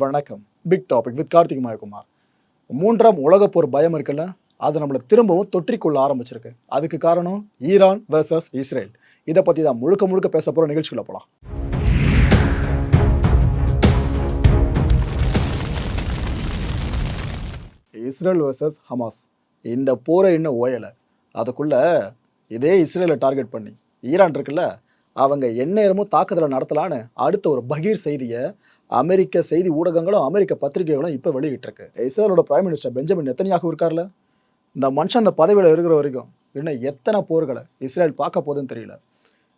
வணக்கம். Big topic with Karthik Mayakumar. மூன்றாம் உலகப் போர் பயம் இருக்குல்ல அது நம்மளை திரும்பவும் தொற்றிக்கொள்ள ஆரம்பிச்சிருக்கு. அதுக்கு காரணம் ஈரான் வெர்சஸ் இஸ்ரேல். இதை பற்றி தான் முழுக்க முழுக்க பேச போகிற நிகழ்ச்சிக்குள்ள போகலாம் இஸ்ரேல் வெர்சஸ் ஹமாஸ். இந்த போரை இன்னும் ஓயலை. அதுக்குள்ளே இதே இஸ்ரேலை டார்கெட் பண்ணி ஈரான் இருக்குல்ல அவங்க எந்நேரமும் தாக்குதலை நடத்தலான்னு அடுத்த ஒரு பகீர் செய்தியை அமெரிக்க செய்தி ஊடகங்களும் அமெரிக்க பத்திரிகைகளும் இப்போ வெளியிட்டிருக்கு. இஸ்ரேலோட பிரைம் மினிஸ்டர் பெஞ்சமின் நெத்தனியாக இருக்கார்ல? இந்த மனுஷன் அந்த பதவியில் இருக்கிற வரைக்கும் இன்னும் எத்தனை போர்களை இஸ்ரேல் பார்க்க போதுன்னு தெரியல.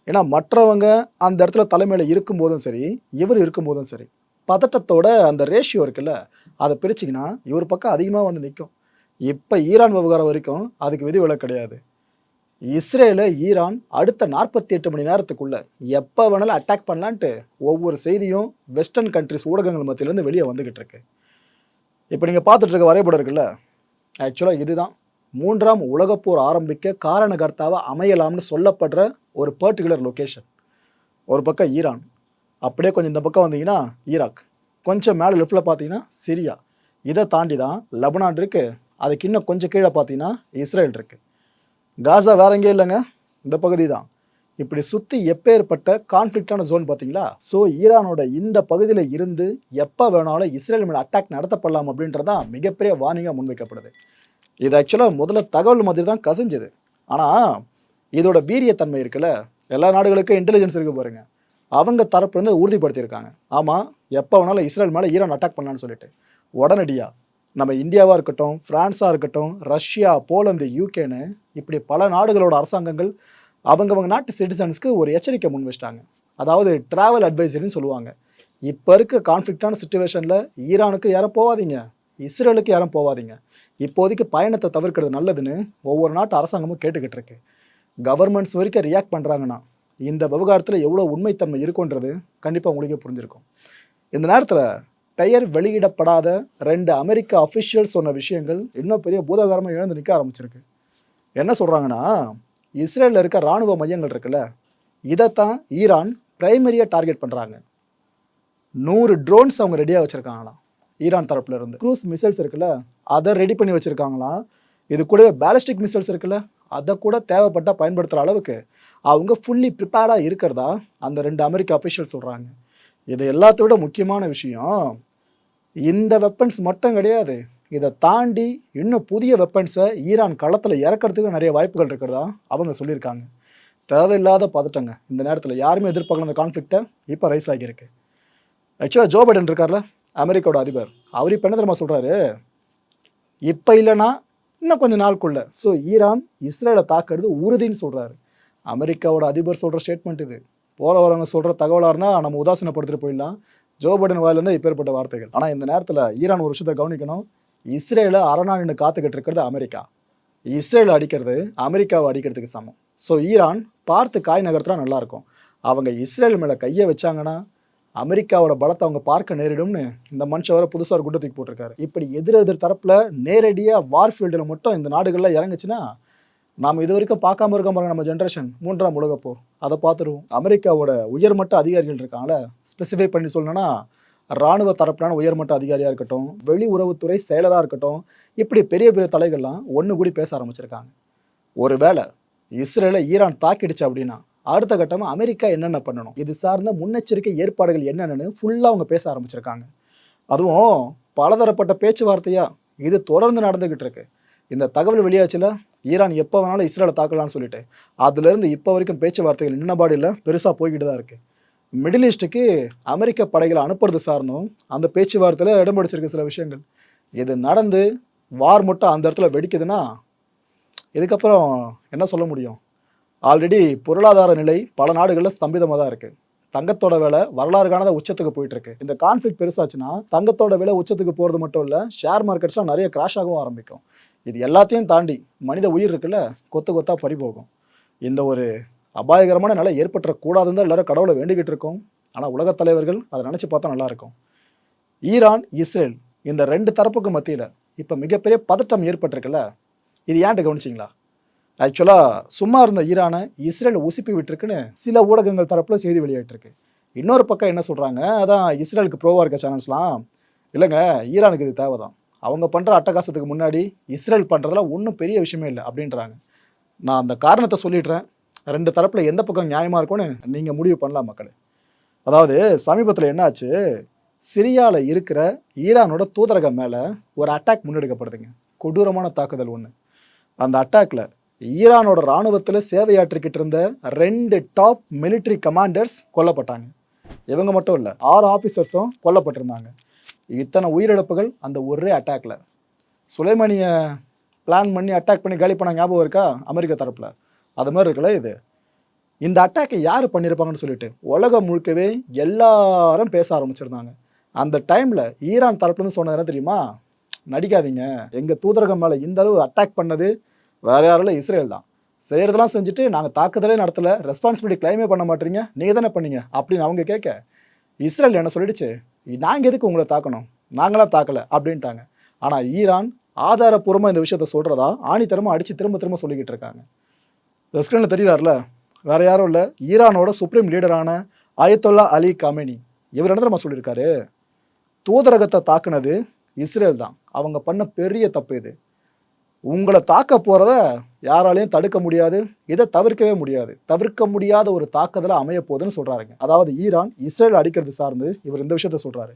ஏன்னா மற்றவங்க அந்த இடத்துல தலைமையில் இருக்கும்போதும் சரி இவர் இருக்கும்போதும் சரி பதட்டத்தோட அந்த ரேஷியோ இருக்குல்ல அதை பிரிச்சிங்கன்னா இவர் பக்கம் அதிகமாக வந்து நிற்கும் இப்போ ஈரான் விவகாரம் வரைக்கும் அதுக்கு விதிவிலக்கு கிடையாது. இஸ்ரேலு ஈரான் அடுத்த நாற்பத்தி எட்டு மணி நேரத்துக்குள்ள எப்போ வேணாலும் அட்டாக் பண்ணலான்ட்டு ஒவ்வொரு செய்தியும் வெஸ்டர்ன் கண்ட்ரிஸ் ஊடகங்கள் மத்தியிலேருந்து வெளியே வந்துக்கிட்டு இருக்கு. இப்போ நீங்கள் பார்த்துட்டு இருக்க வரைபடம் இருக்குல்ல? ஆக்சுவலாக இதுதான். மூன்றாம் உலகப்போர் ஆரம்பிக்க காரணகர்த்தாவை அமையலாம்னு சொல்லப்படுற ஒரு பர்டிகுலர் லொக்கேஷன் ஒரு பக்கம் ஈரான். அப்படியே கொஞ்சம் இந்த பக்கம் வந்தீங்கன்னா ஈராக். கொஞ்சம் மேலே லெஃப்டில் பார்த்தீங்கன்னா சிரியா. இதை தாண்டி தான் லெபனான் இருக்குது அதுக்கு இன்னும் கொஞ்சம் கீழே பார்த்தீங்கன்னா இஸ்ரேல் இருக்குது காசா வேற எங்கேயும் இல்லைங்க. இந்த பகுதி தான் இப்படி சுற்றி எப்பேற்பட்ட கான்ஃப்ளிக்டான ஜோன் பார்த்தீங்களா? ஸோ ஈரானோட இந்த பகுதியில் இருந்து எப்போ வேணாலும் இஸ்ரேல் மேலே அட்டாக் நடத்தப்படலாம் அப்படின்றதான் மிகப்பெரிய வார்னிங்காக முன்வைக்கப்படுது. இது ஆக்சுவலாக முதல்ல தகவல் மாதிரி தான் கசிஞ்சுது. ஆனால் இதோட வீரியத்தன்மை இருக்குல்ல? எல்லா நாடுகளுக்கும் இன்டெலிஜென்ஸ் இருக்கு பாருங்க. அவங்க தரப்புலேருந்து உறுதிப்படுத்தியிருக்காங்க. ஆமாம் எப்போ வேணாலும் இஸ்ரேல் மேலே ஈரான் அட்டாக் பண்ணலான்னு சொல்லிட்டு. உடனடியாக நம்ம இந்தியாவாக இருக்கட்டும் ஃப்ரான்ஸாக இருக்கட்டும் ரஷ்யா போலந்து யூகேன்னு இப்படி பல நாடுகளோட அரசாங்கங்கள் அவங்கவங்க நாட்டு சிட்டிசன்ஸ்க்கு ஒரு எச்சரிக்கை முன் வச்சிட்டாங்க. அதாவது ட்ராவல் அட்வைசரின்னு சொல்லுவாங்க. இப்போ இருக்க கான்ஃப்ளிக்டான சுச்சுவேஷனில் ஈரானுக்கு யாரும் போகாதீங்க இஸ்ரேலுக்கு யாரும் போகாதீங்க இப்போதைக்கு பயணத்தை தவிர்க்கிறது நல்லதுன்னு ஒவ்வொரு நாட்டு அரசாங்கமும் கேட்டுக்கிட்டு இருக்கு. கவர்மெண்ட்ஸ் வரைக்கும் ரியாக்ட் பண்ணுறாங்கன்னா இந்த விவகாரத்தில் எவ்வளோ உண்மைத்தன்மை இருக்குன்றது கண்டிப்பாக உங்களுக்கே புரிஞ்சிருக்கும். இந்த நேரத்தில் பெயர் வெளியிடப்படாத ரெண்டு அமெரிக்க அஃபிஷியல் சொன்ன விஷயங்கள் இன்னும் பெரிய பூதாகாரமாக எழுந்து நிற்க ஆரம்பிச்சிருக்கு. என்ன சொல்கிறாங்கன்னா இஸ்ரேலில் இருக்க இராணுவ மையங்கள் இருக்குல்ல இதைத்தான் ஈரான் பிரைமரியாக டார்கெட் பண்ணுறாங்க நூறு ட்ரோன்ஸ் அவங்க ரெடியாக வச்சுருக்காங்களாம். ஈரான் தரப்புல இருந்து. க்ரூஸ் மிசைல்ஸ் இருக்குல்ல அதை ரெடி பண்ணி வச்சுருக்காங்களாம். இது கூடவே பேலஸ்டிக் மிசைல்ஸ் இருக்குல்ல அதை கூட தேவைப்பட்டால் பயன்படுத்துகிற அளவுக்கு அவங்க ஃபுல்லி ப்ரிப்பேர்டாக இருக்கிறதா அந்த ரெண்டு அமெரிக்க அஃபிஷியல் சொல்கிறாங்க இது எல்லாத்த விட முக்கியமான விஷயம் இந்த வெப்பன்ஸ் மட்டும் கிடையாது. இதை தாண்டி இன்னும் புதிய வெப்பன்ஸை ஈரான் களத்தில் இறக்கிறதுக்கு நிறைய வாய்ப்புகள் இருக்கிறதா அவங்க சொல்லியிருக்காங்க. தேவையில்லாத பதட்டங்க. இந்த நேரத்தில் யாருமே எதிர்பார்க்கல அந்த கான்ஃப்ளிக்ட்டை இப்போ ரைஸ் ஆகியிருக்கு. ஆக்சுவலாக ஜோ பைடன் இருக்கார்ல அமெரிக்காவோட அதிபர். அவர் இப்போ என்ன தெரியுமா சொல்கிறாரு இப்போ இல்லைன்னா இன்னும் கொஞ்சம் நாளுக்குள்ள. ஸோ ஈரான் இஸ்ரேலை தாக்கிறது உறுதின்னு சொல்கிறாரு அமெரிக்காவோட அதிபர் சொல்கிற ஸ்டேட்மெண்ட் இது. போகிற வரவங்க சொல்கிற தகவலாக இருந்தால் நம்ம உதாசீனப்படுத்திட்டு போயிடலாம். ஜோ பைடன் வாயிலிருந்து இப்பேற்பட்ட வார்த்தைகள். ஆனால் இந்த நேரத்தில் ஈரான் ஒரு விஷயத்தை கவனிக்கணும். இஸ்ரேலை அரணாண்டு காத்துக்கிட்டு இருக்கிறது அமெரிக்கா. இஸ்ரேல் அடிக்கிறது அமெரிக்காவை அடிக்கிறதுக்கு சமம். ஸோ ஈரான் பார்த்து காய் நகர்த்தினா நல்லாயிருக்கும். அவங்க இஸ்ரேல் மேலே கையை வச்சாங்கன்னா அமெரிக்காவோட பலத்தை அவங்க பார்க்க நேரிடும்னு இந்த மனுஷன் வர புதுசாக ஒரு குண்டத்துக்கு போட்டிருக்காரு. இப்படி எதிர் எதிர் தரப்பில் நேரடியாக வார்ஃபீல்டில் மட்டும் இந்த நாடுகளில் இறங்குச்சுன்னா நாம் இது வரைக்கும் பார்க்காம இருக்க பாருங்க நம்ம ஜென்ரேஷன் மூன்றாம் உலகப்போர் அதை பார்த்துருவோம். அமெரிக்காவோட உயர்மட்ட அதிகாரிகள் இருக்காங்கள ஸ்பெசிஃபை பண்ணி சொல்லணும்னா இராணுவ தரப்பிலான உயர்மட்ட அதிகாரியாக இருக்கட்டும் வெளி உறவுத்துறை செயலராக இருக்கட்டும் இப்படி பெரிய பெரிய தலைகள்லாம் ஒன்று கூடி பேச ஆரம்பிச்சிருக்காங்க. ஒருவேளை இஸ்ரேலை ஈரான் தாக்கிடுச்சு அப்படின்னா அடுத்த கட்டமாக அமெரிக்கா என்னென்ன பண்ணணும்? இது சார்ந்த முன்னெச்சரிக்கை ஏற்பாடுகள் என்னென்னு ஃபுல்லாக அவங்க பேச ஆரம்பிச்சிருக்காங்க. அதுவும் பலதரப்பட்ட பேச்சுவார்த்தையாக இது தொடர்ந்து நடந்துக்கிட்டு இருக்கு. இந்த தகவல் வெளியாச்சுல? ஈரான் எப்போ வேணாலும் இஸ்ரேலை தாக்கலாம்னு சொல்லிட்டு. அதுலேருந்து இப்போ வரைக்கும் பேச்சுவார்த்தைகள் நின்னபாடு பெருசாக போய்கிட்டு தான் இருக்குது மிடில் ஈஸ்ட்டுக்கு அமெரிக்க படைகளை அனுப்புறது சார்ந்தும் அந்த பேச்சுவார்த்தையில் இடம் பிடிச்சிருக்கு சில விஷயங்கள். இது நடந்து வார் மட்டும் அந்த இடத்துல வெடிக்குதுன்னா இதுக்கப்புறம் என்ன சொல்ல முடியும்? ஆல்ரெடி பொருளாதார நிலை பல நாடுகளில் ஸ்தம்பிதமாக தான் இருக்குது தங்கத்தோட விலை வரலாறு காணாத உச்சத்துக்கு போயிட்டு இருக்கு இந்த கான்ஃப்ளிக் பெருசாச்சுன்னா தங்கத்தோட விலை உச்சத்துக்கு போகிறது மட்டும் இல்லை ஷேர் மார்க்கெட்ஸ்லாம் நிறைய கிராஷ் ஆகவும் ஆரம்பிக்கும். இது எல்லாத்தையும் தாண்டி மனித உயிர் இருக்குல்ல கொத்து கொத்தாக பறிபோகும். இந்த ஒரு அபாயகரமான நிலை ஏற்பட்டுறக்கூடாதுன்னு தான் எல்லாரும் கடவுளை வேண்டிக்கிட்டு இருக்கோம். ஆனால் உலகத் தலைவர்கள் அதை நினச்சி பார்த்தா நல்லாயிருக்கும் ஈரான் இஸ்ரேல் இந்த ரெண்டு தரப்புக்கு மத்தியில் இப்போ மிகப்பெரிய பதட்டம் ஏற்பட்டிருக்குல்ல இது ஏன்ட்டு கவனிச்சிங்களா? ஆக்சுவலாக சும்மா இருந்த ஈரானை இஸ்ரேல் உசுப்பி விட்டுருக்குன்னு சில ஊடகங்கள் தரப்பில் செய்தி வெளியாகிட்டுருக்கு இன்னொரு பக்கம் என்ன சொல்கிறாங்க அதான் இஸ்ரேலுக்கு ப்ரோவாக இருக்க சேனல்ஸ்லாம் இல்லைங்க ஈரானுக்கு இது தேவை தான் அவங்க பண்ணுற அட்டகாசத்துக்கு முன்னாடி இஸ்ரேல் பண்ணுறதுல ஒன்றும் பெரிய விஷயமே இல்லை அப்படின்றாங்க. நான் அந்த காரணத்தை சொல்லிடுறேன். ரெண்டு தரப்பில் எந்த பக்கம் நியாயமாக இருக்கும்னு நீங்கள் முடிவு பண்ணலாம் மக்களே. அதாவது சமீபத்தில் என்னாச்சு? சிரியாவில் இருக்கிற ஈரானோட தூதரகம் மேலே ஒரு அட்டாக் முன்னெடுக்கப்படுதுங்க. கொடூரமான தாக்குதல் ஒன்று அந்த அட்டாக்ல ஈரானோட இராணுவத்தில் சேவையாற்றிக்கிட்டு இருந்த ரெண்டு டாப் மிலிட்ரி கமாண்டர்ஸ் கொல்லப்பட்டாங்க. இவங்க மட்டும் இல்லை ஆறு ஆஃபீஸர்ஸும் கொல்லப்பட்டிருந்தாங்க. இத்தனை உயிரிழப்புகள் அந்த ஒரே அட்டாக்ல சுலைமணியை பிளான் பண்ணி அட்டாக் பண்ணி காலி பண்ண ஞாபகம் இருக்கா? அமெரிக்க தரப்பில். அது மாதிரி இருக்குல்ல இது. இந்த அட்டாக்கை யார் பண்ணியிருப்பாங்கன்னு சொல்லிட்டு உலகம் முழுக்கவே எல்லாரும் பேச ஆரம்பிச்சிருந்தாங்க. அந்த டைமில் ஈரான் தரப்புலேருந்து சொன்னது என்ன தெரியுமா? நடிக்காதீங்க. எங்கள் தூதரகம் மேலே இந்த அளவு அட்டாக் பண்ணது வேற யாரும் இல்லை இஸ்ரேல் தான். செய்கிறதெல்லாம் செஞ்சுட்டு நாங்கள் தாக்குதலே நடத்தலை. ரெஸ்பான்சிபிலிட்டி கிளைமே பண்ண மாட்டீங்க. நீங்கள் தானே பண்ணீங்க அப்படின்னு அவங்க கேட்க இஸ்ரேல் என்ன சொல்லிடுச்சு? நாங்கள் எதுக்கு உங்களை தாக்கணும்? நாங்களாம் தாக்கலை அப்படின்ட்டாங்க. ஆனால் ஈரான் ஆதாரப்பூர்வமாக இந்த விஷயத்த சொல்கிறதா ஆணித்தரமாக அடித்து திரும்ப திரும்ப சொல்லிக்கிட்டு இருக்காங்க. இந்த ஸ்க்ரீனில் தெரியலார்ல வேற யாரும் இல்லை. ஈரானோட சுப்ரீம் லீடரான அயத்தொல்லா அலி கமெனி. இவர் என்ன தெரியுமா சொல்லியிருக்காரு? தூதரகத்தை தாக்குனது இஸ்ரேல் தான். அவங்க பண்ண பெரிய தப்பு இது. உங்களை தாக்க போகிறத யாராலையும் தடுக்க முடியாது. இதை தவிர்க்கவே முடியாது. தவிர்க்க முடியாத ஒரு தாக்குதலை அமைய போகுதுன்னு சொல்கிறாருங்க அதாவது ஈரான் இஸ்ரேல் அடிக்கிறது சார்ந்து இவர் இந்த விஷயத்த சொல்கிறாரு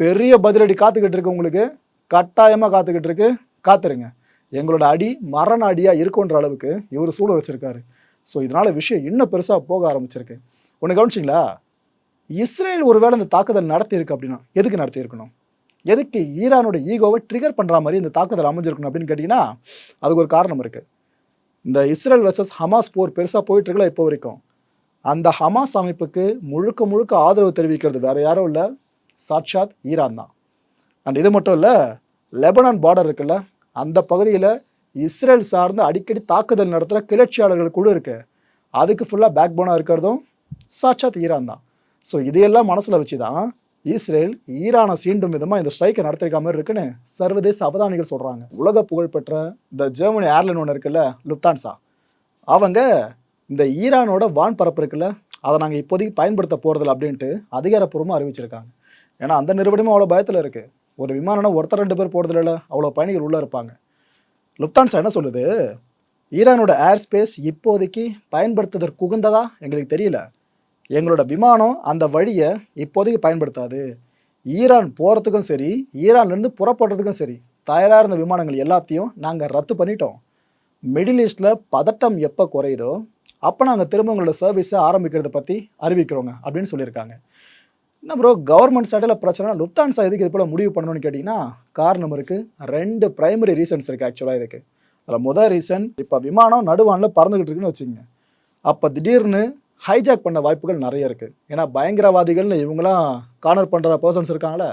பெரிய பதிலடி காத்துக்கிட்டு இருக்கு உங்களுக்கு. கட்டாயமாக காத்துக்கிட்டு இருக்கு. காத்துருங்க. எங்களோட அடி மரண அடியாக இருக்குன்ற அளவுக்கு இவர் சூழல் வச்சுருக்காரு ஸோ இதனால் விஷயம் இன்னும் பெருசாக போக ஆரம்பிச்சிருக்கு. ஒன்று கவனிச்சிங்களா? இஸ்ரேல் ஒருவேளை இந்த தாக்குதல் நடத்தியிருக்கு அப்படின்னா எதுக்கு நடத்தியிருக்கணும்? எதுக்கு ஈரானோட ஈகோவை ட்ரிகர் பண்ணுற மாதிரி இந்த தாக்குதல் அமைஞ்சிருக்கணும் அப்படின்னு கேட்டிங்கன்னா அதுக்கு ஒரு காரணம் இருக்குது இந்த இஸ்ரேல் வர்சஸ் ஹமாஸ் போர் பெருசாக போயிட்டுருக்கல இப்போ வரைக்கும். அந்த ஹமாஸ் அமைப்புக்கு முழுக்க முழுக்க ஆதரவு தெரிவிக்கிறது வேற யாரும் இல்லை. சாட்சாத் ஈரான் தான். அண்ட் இது மட்டும் இல்லை லெபனான் பார்டர் இருக்குல்ல அந்த பகுதியில் இஸ்ரேல் சார்ந்து அடிக்கடி தாக்குதல் நடத்துகிற கிளர்ச்சியாளர்கள் குழு இருக்குது அதுக்கு ஃபுல்லாக பேக் போனாக இருக்கிறதும் சாட்சாத் ஈரான் தான். ஸோ இதையெல்லாம் மனசில் வச்சு தான் இஸ்ரேல் ஈரானை சீண்டும் விதமாக இந்த ஸ்ட்ரைக்கை நடத்திருக்க மாதிரி இருக்குன்னு சர்வதேச அவதானிகள் சொல்கிறாங்க உலக புகழ்பெற்ற இந்த ஜெர்மனி ஏர்லைன் ஒன்று இருக்குல்ல லுப்தான்சா அவங்க இந்த ஈரானோட வான் பரப்பு இருக்குல்ல அதை நாங்கள் இப்போதைக்கு பயன்படுத்த போகிறதில்ல அப்படின்ட்டு அதிகாரப்பூர்வமாக அறிவிச்சிருக்காங்க. ஏன்னா அந்த நிறுவனமும் அவ்வளோ பயத்தில் இருக்குது ஒரு விமானம்னா ஒருத்தர் ரெண்டு பேர் போகிறதில்ல அவ்வளோ பயணிகள் உள்ளே இருப்பாங்க. லுப்தான்சா என்ன சொல்லுது? ஈரானோட ஏர் ஸ்பேஸ் இப்போதைக்கு பயன்படுத்துவதற்கு உகந்ததா எங்களுக்கு தெரியல. எங்களோட விமானம் அந்த வழியை இப்போதைக்கு பயன்படுத்தாது. ஈரான் போகிறதுக்கும் சரி ஈரான்லேருந்து புறப்படுறதுக்கும் சரி தயாராக இருந்த விமானங்கள் எல்லாத்தையும் நாங்கள் ரத்து பண்ணிட்டோம். மிடில் ஈஸ்டில் பதட்டம் எப்போ குறையுதோ அப்போ நாங்கள் திரும்ப உங்களோட சர்வீஸை ஆரம்பிக்கிறத பற்றி அறிவிக்கிறோங்க அப்படின்னு சொல்லியிருக்காங்க. என்ன ப்ரோ கவர்மெண்ட் சைடில் பிரச்சனை லுப்தான்சா எதுக்கு இது போல் முடிவு பண்ணணும்னு கேட்டிங்கன்னா காரணம் இருக்குது ரெண்டு ப்ரைமரி ரீசன்ஸ் இருக்குது ஆக்சுவலாக இதுக்கு. அதில் முதல் ரீசன் இப்போ விமானம் நடுவானில் பறந்துக்கிட்டு இருக்குன்னு வச்சுங்க அப்போ திடீர்னு ஹைஜாக் பண்ண வாய்ப்புகள் நிறைய இருக்குது ஏன்னா பயங்கரவாதிகள்னு இவங்களாம் கார்னர் பண்ணுற பர்சன்ஸ் இருக்காங்களே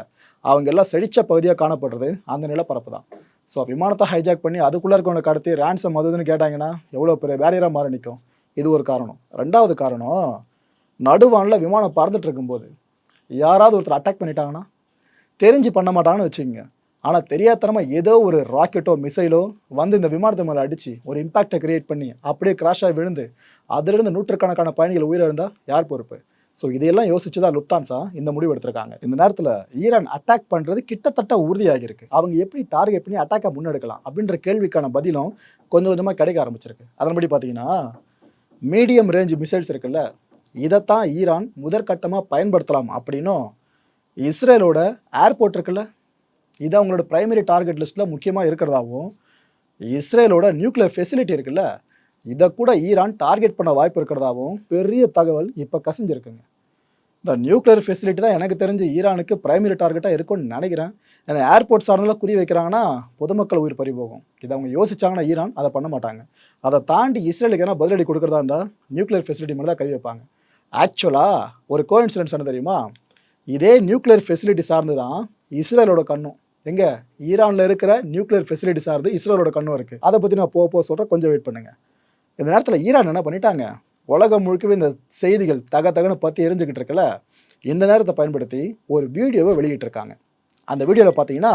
அவங்க எல்லாம் செழிச்ச பகுதியாக காணப்படுறது அந்த நிலப்பரப்பு தான். ஸோ விமானத்தை ஹைஜாக் பண்ணி அதுக்குள்ளே இருக்கவங்க கடத்தி ரேன்சம் அதுன்னு கேட்டாங்கன்னா எவ்வளோ பெரிய பேரியராக மாறி நிற்கும் இது ஒரு காரணம். ரெண்டாவது காரணம் நடுவானில் விமானம் பறந்துட்டு இருக்கும்போது யாராவது ஒருத்தர் அட்டாக் பண்ணிட்டாங்கன்னா தெரிஞ்சு பண்ண மாட்டாங்கன்னு வச்சுக்கோங்க. ஆனால் தெரியாதனமாக ஏதோ ஒரு ராக்கெட்டோ மிசைலோ வந்து இந்த விமானத்தை மேலே அடித்து ஒரு இம்பாக்டை கிரியேட் பண்ணி அப்படியே கிராஷாக விழுந்து அதிலிருந்து நூற்றுக்கணக்கான பயணிகள் உயிரிழந்தால் யார் பொறுப்பு? ஸோ இதையெல்லாம் யோசிச்சு தான் லுப்தான்சா இந்த முடிவு எடுத்திருக்காங்க. இந்த நேரத்தில் ஈரான் அட்டாக் பண்ணுறது கிட்டத்தட்ட உறுதியாகிருக்கு அவங்க எப்படி டார்கெட் பண்ணி அட்டாக்கை முன்னெடுக்கலாம் அப்படின்ற கேள்விக்கான பதிலும் கொஞ்சம் கொஞ்சமாக கிடைக்க ஆரம்பிச்சிருக்கு. அதன்படி பார்த்தீங்கன்னா மீடியம் ரேஞ்ச் மிசைல்ஸ் இருக்குல்ல இதைத்தான் ஈரான் முதற்கட்டமாக பயன்படுத்தலாம் அப்படின்னும் இஸ்ரேலோட ஏர்போர்ட் இருக்குல்ல இது அவங்களோட பிரைமரி டார்கெட் லிஸ்ட்டில் முக்கியமாக இருக்கிறதாகவும் இஸ்ரேலோட நியூக்ளியர் ஃபெசிலிட்டி இருக்குல்ல இதை கூட ஈரான் டார்கெட் பண்ண வாய்ப்பு இருக்கிறதாகவும் பெரிய தகவல் இப்போ கசிஞ்சிருக்குங்க. இந்த நியூக்ளியர் ஃபெசிலிட்டி தான் எனக்கு தெரிஞ்சு ஈரானுக்கு பிரைமரி டார்கெட்டாக இருக்கும்னு நினைக்கிறேன். ஏன்னா ஏர்போர்ட் சார்ந்தெல்லாம் குறி வைக்கிறாங்கன்னா பொதுமக்கள் உயிர் பறி போகும். இதை அவங்க யோசிச்சாங்கன்னா ஈரான் அதை பண்ண மாட்டாங்க. அதை தாண்டி இஸ்ரேலுக்கு எதனா பதிலடி கொடுக்குறதா இருந்தால் நியூக்ளியர் ஃபெசிலிட்டி மட்டும் தான் கை வைப்பாங்க. ஆக்சுவலாக ஒரு கோஇன்சிடென்ஸ் என்ன தெரியுமா? இதே நியூக்ளியர் ஃபெசிலிட்டி சார்ந்து தான் இஸ்ரேலோட கண்ணும். எங்க? ஈரானில் இருக்கிற நியூக்ளியர் ஃபெசிலிட்டி சார்ந்து இஸ்ரோலோட கண்ணும் இருக்குது அதை பற்றி நான் போக போக சொல்கிறேன் கொஞ்சம் வெயிட் பண்ணுங்கள் இந்த நேரத்தில் ஈரான் என்ன பண்ணிட்டாங்க? உலகம் முழுக்கவே இந்த செய்திகள் தக தகன்னு பற்றி எரிஞ்சுக்கிட்டு இருக்கல இந்த நேரத்தை பயன்படுத்தி ஒரு வீடியோவை வெளியிட்டிருக்காங்க. அந்த வீடியோவில் பார்த்தீங்கன்னா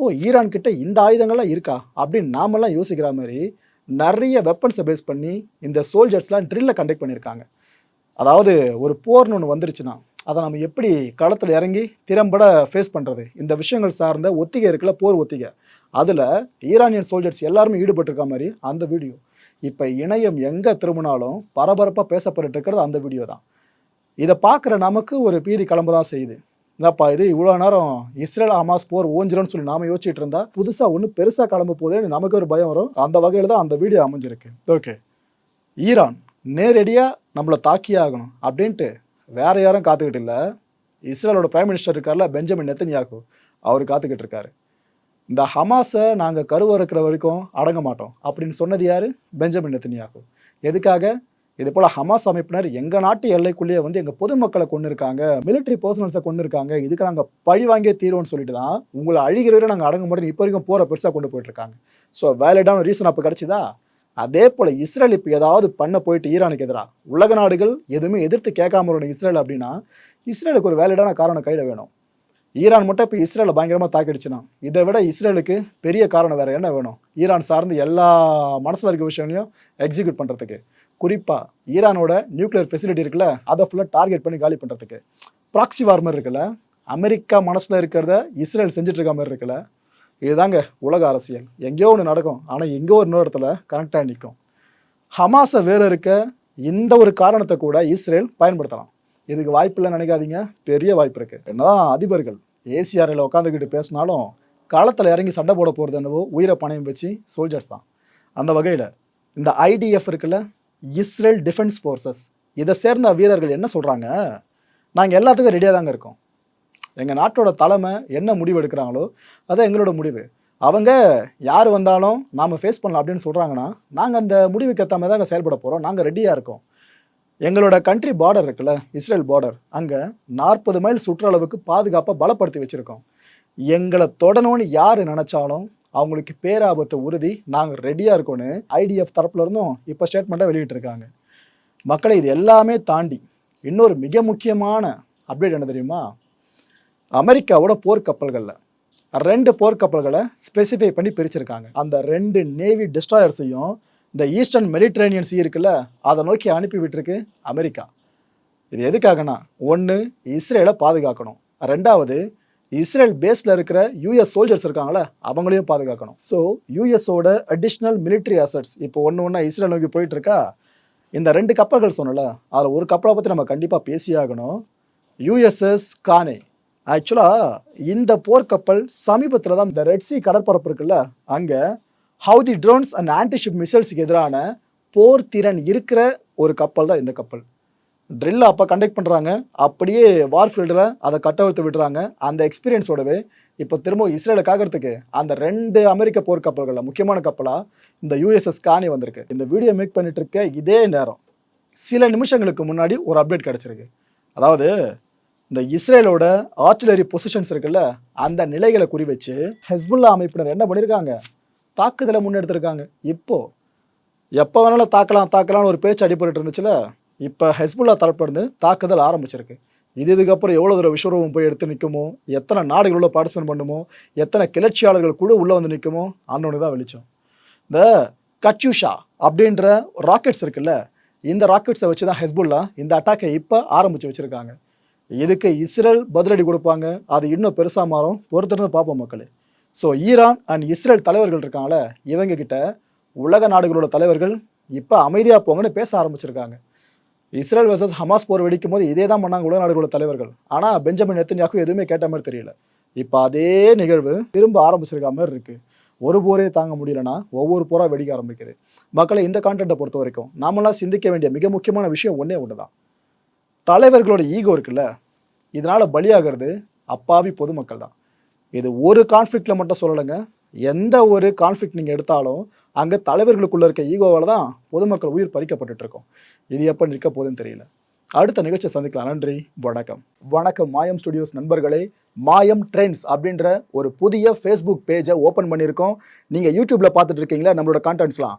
ஓ ஈரான் கிட்ட இந்த ஆயுதங்கள்லாம் இருக்கா? அப்படின்னு நாமெல்லாம் யோசிக்கிற மாதிரி நிறைய வெப்பன்ஸை பேஸ் பண்ணி இந்த சோல்ஜர்ஸ்லாம் ட்ரில்லை கண்டக்ட் பண்ணியிருக்காங்க. அதாவது ஒரு போர்னு ஒன்று வந்துருச்சுன்னா அதை நம்ம எப்படி களத்தில் இறங்கி திறம்பட ஃபேஸ் பண்ணுறது இந்த விஷயங்கள் சார்ந்த ஒத்திகை இருக்குல்ல போர் ஒத்திகை. அதில் ஈரானியன் சோல்ஜர்ஸ் எல்லாருமே ஈடுபட்டிருக்க மாதிரி அந்த வீடியோ இப்போ இணையம் எங்கே திரும்பினாலும் பரபரப்பாக பேசப்பட்டு இருக்கிறது அந்த வீடியோ தான். இதை பார்க்குற நமக்கு ஒரு பீதி கிளம்ப தான் செய்யுது. இந்தாப்பா இது இவ்வளோ நேரம் இஸ்ரேல் ஹமாஸ் போர் ஓஞ்சிரும்னு சொல்லி நாம யோசிச்சுட்டு இருந்தா புதுசாக ஒன்று பெருசாக கிளம்ப போதேன்னு நமக்கு ஒரு பயம் வரும். அந்த வகையில் தான் அந்த வீடியோ அமைஞ்சிருக்கு. ஓகே ஈரான் நேரடியாக நம்மளை தாக்கியே ஆகணும் அப்படின்ட்டு வேற யாரும் காத்துக்கிட்டு இல்லை. இஸ்ரேலோட பிரைம் மினிஸ்டர் இருக்கார்ல பெஞ்சமின் நெத்தன்யாக்கு அவர் காத்துக்கிட்டு இருக்காரு இந்த ஹமாஸை நாங்கள் கருவறுக்கிற வரைக்கும் அடங்க மாட்டோம். அப்படின்னு சொன்னது யார்? பெஞ்சமின் நெத்தன்யாக்கு எதுக்காக? இது போல் ஹமாஸ் அமைப்பினர் எங்கள் நாட்டு எல்லைக்குள்ளேயே வந்து எங்கள் பொதுமக்களை கொண்டு இருக்காங்க மிலிட்ரி பர்சனல்ஸை கொண்டு இருக்காங்க இதுக்கு நாங்கள் பழி வாங்கியே தீர்வோம்னு சொல்லிட்டு தான் உங்களை அழிகிற நாங்கள் அடங்க மாட்டோம் இப்போ வரைக்கும் போகிற பெருசாக கொண்டு போயிட்டுருக்காங்க ஸோ வேலிடான ரீசன் அப்போ கிடச்சிதா? அதே போல் இஸ்ரேல் இப்போ ஏதாவது பண்ண போயிட்டு ஈரானுக்கு எதிராக உலக நாடுகள் எதுவுமே எதிர்த்து கேட்காம இருக்கணும் இஸ்ரேல் அப்படின்னா இஸ்ரேலுக்கு ஒரு வேலிடான காரணம் கையில் வேணும். ஈரான் மட்டும் இப்போ இஸ்ரேலை பயங்கரமாக தாக்கிடுச்சுன்னா இதை விட இஸ்ரேலுக்கு பெரிய காரணம் வேறு என்ன வேணும்? ஈரான் சார்ந்து எல்லா மனசில் இருக்க விஷயங்களையும் எக்ஸிக்யூட் பண்ணுறதுக்கு குறிப்பாக ஈரானோட நியூக்ளியர் ஃபெசிலிட்டி இருக்குல்ல அதை ஃபுல்லாக டார்கெட் பண்ணி காலி பண்ணுறதுக்கு ப்ராக்சி வார்மர் இருக்குல்ல அமெரிக்கா மனசில் இருக்கிறத இஸ்ரேல் செஞ்சிட்ருக்க மாதிரி இருக்குல்ல இதுதாங்க உலக அரசியல். எங்கேயோ ஒன்று நடக்கும். ஆனால் எங்கேயோ ஒரு இன்னொரு இடத்துல கனெக்டாக நிற்கும் ஹமாஸை வேறு இருக்க இந்த ஒரு காரணத்தை கூட இஸ்ரேல் பயன்படுத்தலாம். இதுக்கு வாய்ப்பு இல்லைன்னு நினைக்காதீங்க. பெரிய வாய்ப்பு இருக்குது என்னதான் அதிபர்கள் ஏசிஆரில் உட்காந்துக்கிட்டு பேசினாலும் களத்தில் இறங்கி சண்டை போட போகிறது என்னவோ உயிரை பணையம் வச்சு சோல்ஜர்ஸ் தான். அந்த வகையில் இந்த ஐடிஎஃப் இருக்குல்ல இஸ்ரேல் டிஃபென்ஸ் ஃபோர்ஸஸ் இதை சேர்ந்த வீரர்கள் என்ன சொல்கிறாங்க நாங்கள் எல்லாத்துக்கும் ரெடியாக தாங்க இருக்கோம். எங்கள் நாட்டோட தலைமை என்ன முடிவு எடுக்கிறாங்களோ அதான் எங்களோட முடிவு. அவங்க யார் வந்தாலும் நாம் ஃபேஸ் பண்ணலாம் அப்படின்னு சொல்கிறாங்கன்னா நாங்கள் அந்த முடிவுக்கு ஏற்ற மாதிரி அங்கே செயல்பட போகிறோம் நாங்கள் ரெடியாக இருக்கோம். எங்களோட கண்ட்ரி பார்டர் இருக்குல்ல இஸ்ரேல் பார்டர் அங்கே நாற்பது மைல் சுற்றளவுக்கு பாதுகாப்பாக பலப்படுத்தி வச்சுருக்கோம். எங்களை தொடணும்னு யார் நினச்சாலும் அவங்களுக்கு பேராபத்தை உறுதி நாங்கள் ரெடியாக இருக்கோன்னு ஐடிஎஃப் தரப்புல இருந்தும் இப்போ ஸ்டேட்மெண்ட்டாக வெளியிட்டிருக்காங்க மக்களை இது எல்லாமே தாண்டி இன்னொரு மிக முக்கியமான அப்டேட் என்ன தெரியுமா? அமெரிக்காவோட போர்க்கப்பல்களில் ரெண்டு போர்க்கப்பல்களை ஸ்பெசிஃபை பண்ணி பிரிச்சிருக்காங்க. அந்த ரெண்டு நேவி டிஸ்ட்ராயர்ஸையும் இந்த ஈஸ்டர்ன் மெடிட்ரேனியன் சீ இருக்குல்ல அதை நோக்கி அனுப்பி விட்டுருக்கு அமெரிக்கா. இது எதுக்காகனா? ஒன்று இஸ்ரேலை பாதுகாக்கணும். ரெண்டாவது இஸ்ரேல் பேஸில் இருக்கிற யூஎஸ் சோல்ஜர்ஸ் இருக்காங்களே அவங்களையும் பாதுகாக்கணும். ஸோ யூஎஸோட அடிஷ்னல் மிலிட்ரி அசட்ஸ் இப்போ ஒன்று ஒன்றா இஸ்ரேல் நோக்கி போயிட்டுருக்கா? இந்த ரெண்டு கப்பல்கள் சொன்னல அதில் ஒரு கப்பலை பற்றி நம்ம கண்டிப்பாக பேசியாகணும் யூஎஸ்எஸ் கானே ஆக்சுவலாக இந்த போர்க்கப்பல் சமீபத்தில் தான் இந்த ரெட் சி கடற்பரப்பு இருக்குல்ல அங்கே ஹவுதி ட்ரோன்ஸ் அண்ட் ஆன்டிஷிப் மிசைல்ஸுக்கு எதிரான போர் திறன் இருக்கிற ஒரு கப்பல் தான் இந்த கப்பல். ட்ரில் அப்போ கண்டக்ட் பண்ணுறாங்க அப்படியே வார்ஃபீல்டில் அதை கட்டவிழ்த்து விடுறாங்க. அந்த எக்ஸ்பீரியன்ஸோடவே இப்போ திரும்ப இஸ்ரேலை காக்கிறதுக்கு அந்த ரெண்டு அமெரிக்க போர்க்கப்பல்களில் முக்கியமான கப்பலாக இந்த யூஎஸ்எஸ் காணி வந்திருக்கு. இந்த வீடியோ மேக் பண்ணிட்டு இருக்க இதே நேரம். சில நிமிஷங்களுக்கு முன்னாடி ஒரு அப்டேட் கிடச்சிருக்கு. அதாவது இந்த இஸ்ரேலோட ஆர்டிலரி பொசிஷன்ஸ் இருக்குல்ல அந்த நிலைகளை குறி வச்சு ஹெஸ்புல்லா அமைப்பினர் என்ன பண்ணியிருக்காங்க தாக்குதலை முன்னெடுத்திருக்காங்க. இப்போ எப்போ வேணாலும் தாக்கலாம் தாக்கலாம்னு ஒரு பேச்சு அடிபட்டு இருந்துச்சுல இப்போ ஹெஸ்புல்லா தரப்புலேருந்து தாக்குதல் ஆரம்பிச்சிருக்கு. இது இதுக்கப்புறம் எவ்வளோ தூரம் விஸ்வரூபம் போய் எடுத்து நிற்குமோ எத்தனை நாடுகள் உள்ள பார்ட்டிசிபேட் பண்ணுமோ எத்தனை கிளர்ச்சியாளர்கள் கூட உள்ளே வந்து நிற்குமோ அன்னொன்று தான் வெளிச்சம். இந்த கட்யூஷா அப்படின்ற ராக்கெட்ஸ் இருக்குல்ல இந்த ராக்கெட்ஸை வச்சு தான் ஹெஸ்புல்லா இந்த அட்டாக்கை இப்போ ஆரம்பித்து வச்சுருக்காங்க. இதுக்கு இஸ்ரேல் பதிலடி கொடுப்பாங்க? அது இன்னும் பெருசாக மாறும். பொறுத்திருந்து பார்ப்போம் மக்களே. ஸோ ஈரான் அண்ட் இஸ்ரேல் தலைவர்கள் இருக்காங்கள இவங்க கிட்ட உலக நாடுகளோட தலைவர்கள் இப்போ அமைதியாக போங்கன்னு பேச ஆரம்பிச்சிருக்காங்க. இஸ்ரேல் வர்சஸ் ஹமாஸ் போர் வெடிக்கும் போது இதே தான் பண்ணாங்க உலக நாடுகளோட தலைவர்கள். ஆனால் பெஞ்சமின் நெத்தன்யாக்கும் எதுவுமே கேட்ட மாதிரி தெரியல. இப்போ அதே நிகழ்வு திரும்ப ஆரம்பிச்சிருக்க மாதிரி இருக்குது ஒரு போரே தாங்க முடியலன்னா ஒவ்வொரு போராக வெடிக்க ஆரம்பிக்குது. மக்களை இந்த கான்டென்ட்டை பொறுத்த வரைக்கும் நாமெல்லாம் சிந்திக்க வேண்டிய மிக முக்கியமான விஷயம் ஒன்றே ஒன்று தான் தலைவர்களோட ஈகோ இருக்குல்ல. இதனால் பலியாகிறது அப்பாவி பொதுமக்கள் தான். இது ஒரு கான்ஃப்ளிக்டில் மட்டும் சொல்லலைங்க. எந்த ஒரு கான்ஃப்ளிக்ட் நீங்கள் எடுத்தாலும் அங்கே தலைவர்களுக்குள்ளே இருக்க ஈகோவால் தான் பொதுமக்கள் உயிர் பறிக்கப்பட்டுருக்கோம் இது எப்போ நிற்க போகுதுன்னு தெரியல. அடுத்த நிகழ்ச்சியை சந்திக்கலாம். நன்றி வணக்கம். வணக்கம். மாயம் ஸ்டுடியோஸ் நண்பர்களே மாயம் ட்ரெண்ட்ஸ் அப்படின்ற ஒரு புதிய ஃபேஸ்புக் பேஜை ஓப்பன் பண்ணியிருக்கோம். நீங்கள் யூடியூப்பில் பார்த்துட்டு இருக்கீங்களா? நம்மளோட கான்டென்ட்ஸ்லாம்